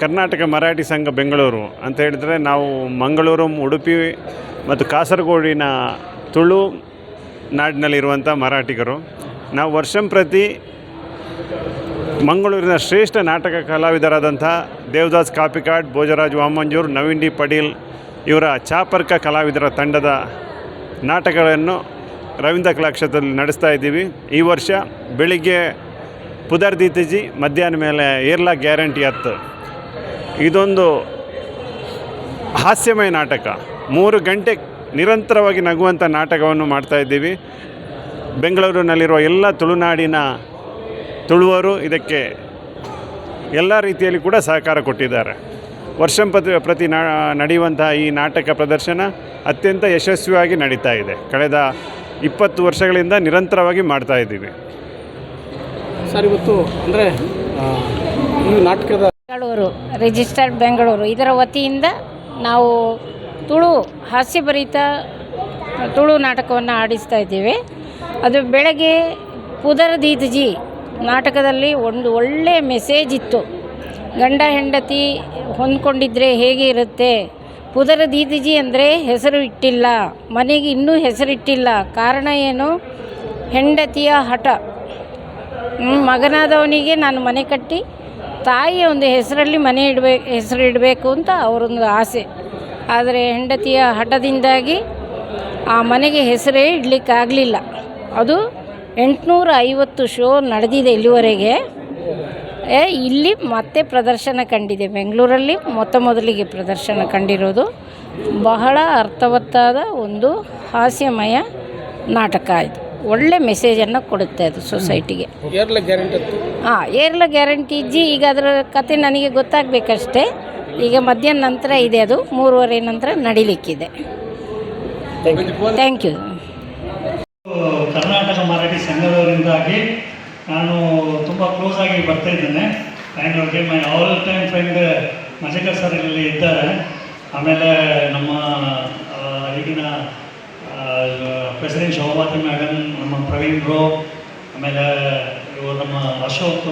ಕರ್ನಾಟಕ ಮರಾಠಿ ಸಂಘ ಬೆಂಗಳೂರು ಅಂತ ಹೇಳಿದರೆ ನಾವು ಮಂಗಳೂರು, ಉಡುಪಿ ಮತ್ತು ಕಾಸರಗೋಡಿನ ತುಳು ನಾಡಿನಲ್ಲಿರುವಂಥ ಮರಾಠಿಗರು. ನಾವು ವರ್ಷಂಪ್ರತಿ ಮಂಗಳೂರಿನ ಶ್ರೇಷ್ಠ ನಾಟಕ ಕಲಾವಿದರಾದಂಥ ದೇವದಾಸ್ ಕಾಪಿಕಾಡ್, ಭೋಜರಾಜ್ ವಾಮಂಜೂರ್, ನವೀನ್ ಡಿ ಪಡೀಲ್ ಇವರ ಚಾಪರ್ಕ ಕಲಾವಿದರ ತಂಡದ ನಾಟಕಗಳನ್ನು ರವೀಂದ್ರ ಕಲಾಕ್ಷೇತ್ರದಲ್ಲಿ ನಡೆಸ್ತಾ ಇದ್ದೀವಿ. ಈ ವರ್ಷ ಬೆಳಿಗ್ಗೆ ಪುದರ್ ದೀತಿಜಿ, ಮಧ್ಯಾಹ್ನ ಮೇಲೆ ಏರ್ಲಾ ಗ್ಯಾರಂಟಿ ಹತ್ತು. ಇದೊಂದು ಹಾಸ್ಯಮಯ ನಾಟಕ. ಮೂರು ಗಂಟೆ ನಿರಂತರವಾಗಿ ನಗುವಂಥ ನಾಟಕವನ್ನು ಮಾಡ್ತಾ ಇದ್ದೀವಿ. ಬೆಂಗಳೂರಿನಲ್ಲಿರುವ ಎಲ್ಲ ತುಳುನಾಡಿನ ತುಳುವರು ಇದಕ್ಕೆ ಎಲ್ಲ ರೀತಿಯಲ್ಲಿ ಕೂಡ ಸಹಕಾರ ಕೊಟ್ಟಿದ್ದಾರೆ. ವರ್ಷಂಪತಿ ಪ್ರತಿ ಪ್ರತಿ ನಡೆಯುವಂತಹ ಈ ನಾಟಕ ಪ್ರದರ್ಶನ ಅತ್ಯಂತ ಯಶಸ್ವಿಯಾಗಿ ನಡೀತಾ ಇದೆ. ಕಳೆದ ಇಪ್ಪತ್ತು ವರ್ಷಗಳಿಂದ ನಿರಂತರವಾಗಿ ಮಾಡ್ತಾ ಇದ್ದೀವಿ. ಸರ್ ಇವತ್ತು ಅಂದರೆ ಈ ನಾಟಕದ ಬೆಂಗಳೂರು ರಿಜಿಸ್ಟರ್ಡ್ ಬೆಂಗಳೂರು ಇದರ ವತಿಯಿಂದ ನಾವು ತುಳು ಹಾಸ್ಯಭರಿತ ತುಳು ನಾಟಕವನ್ನು ಆಡಿಸ್ತಾ ಇದ್ದೀವಿ. ಅದು ಬೆಳಗ್ಗೆ ಪುದರ ದೀದಜಿ ನಾಟಕದಲ್ಲಿ ಒಂದು ಒಳ್ಳೆಯ ಮೆಸೇಜ್ ಇತ್ತು. ಗಂಡ ಹೆಂಡತಿ ಹೊಂದ್ಕೊಂಡಿದ್ರೆ ಹೇಗೆ ಇರುತ್ತೆ? ಪುದರ ದೀದಿಜಿ ಅಂದರೆ ಹೆಸರು ಇಟ್ಟಿಲ್ಲ. ಮನೆಗೆ ಇನ್ನೂ ಹೆಸರಿಟ್ಟಿಲ್ಲ ಕಾರಣ ಏನು? ಹೆಂಡತಿಯ ಹಠ. ಮಗನಾದವನಿಗೆ ನಾನು ಮನೆ ಕಟ್ಟಿ, ತಾಯಿಯ ಒಂದು ಹೆಸರಲ್ಲಿ ಮನೆ ಇಡಬೇಕು ಹೆಸರು ಇಡಬೇಕು ಅಂತ ಅವರೊಂದು ಆಸೆ. ಆದರೆ ಹೆಂಡತಿಯ ಹಠದಿಂದಾಗಿ ಆ ಮನೆಗೆ ಹೆಸರೇ ಇಡಲಿಕ್ಕಾಗಲಿಲ್ಲ. ಅದು ಎಂಟುನೂರ ಐವತ್ತು ಶೋ ನಡೆದಿದೆ ಇಲ್ಲಿವರೆಗೆ. ಏ, ಇಲ್ಲಿ ಮತ್ತೆ ಪ್ರದರ್ಶನ ಕಂಡಿದೆ. ಬೆಂಗಳೂರಲ್ಲಿ ಮೊತ್ತ ಮೊದಲಿಗೆ ಪ್ರದರ್ಶನ ಕಂಡಿರೋದು. ಬಹಳ ಅರ್ಥವತ್ತಾದ ಒಂದು ಹಾಸ್ಯಮಯ ನಾಟಕ ಇದು. ಒಳ್ಳೆ ಮೆಸೇಜನ್ನು ಕೊಡುತ್ತೆ ಅದು ಸೊಸೈಟಿಗೆ. ಏರ್ಲ ಗ್ಯಾರಂಟಿ ಇತ್ತು? ಹಾಂ ಏರ್ಲ ಗ್ಯಾರಂಟಿ ಇಜ್ಜಿ ಈಗ ಅದರ ಕತೆ ನನಗೆ ಗೊತ್ತಾಗಬೇಕಷ್ಟೇ. ಈಗ ಮಧ್ಯಾಹ್ನ ನಂತರ ಇದೆ ಅದು. ಮೂರುವರೆ ನಂತರ ನಡಿಲಿಕ್ಕಿದೆ. ಥ್ಯಾಂಕ್ ಯು ಕರ್ನಾಟಕ ಸಂಘದವರಿಂದಾಗಿ ನಾನು ತುಂಬ ಕ್ಲೋಸ್ ಆಗಿ ಬರ್ತಾ ಇದ್ದೇನೆ. ಆ್ಯಂಡ್ ಅವ್ರಿಗೆ my all time friend Majakar sir ಇಲ್ಲಿ ಇದ್ದಾರೆ. ಆಮೇಲೆ ನಮ್ಮ ಈಗಿನ ಪ್ರೆಸಿಡೆಂಟ್ ಶೋಭಾತಿ ಮ್ಯಾಡಮ್ ನಮ್ಮ ಪ್ರವೀಣ್ ಬ್ರೋ ಆಮೇಲೆ ಇವರು ನಮ್ಮ ಅಶೋಕ್